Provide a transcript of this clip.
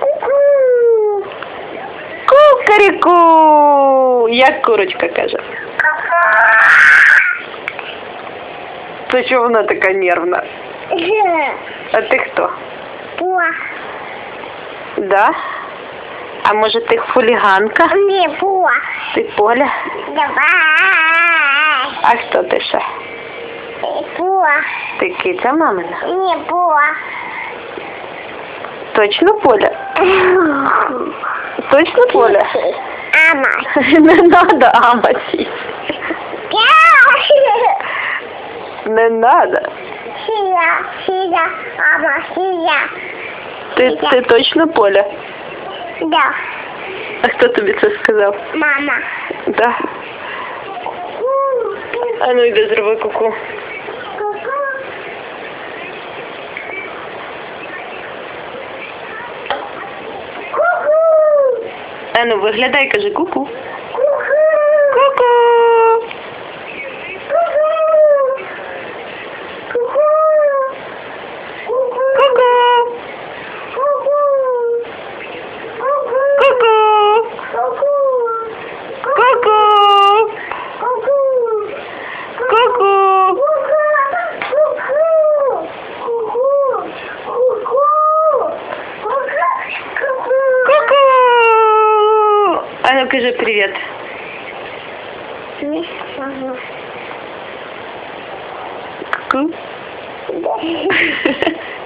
Ку-ку. Кукаріку! Як курочка каже. То що вона така нервна? А ти хто? Да? А може ти хуліганка? Не була. Ти Поля? Давай. А хто ти ще? Була. Ти киця мамина? Не була. Точно Поля? Точно Поля? Ама. Не надо амасі Не надо. Сія, сія, ама, сія. Ти, ти точно Поля? Да, А хто тобі це сказав? мама. Да. А ну йди зроби куку. А ну виглядай, кажи ку-ку. Ку-ку. А ну кажи привет. Ку.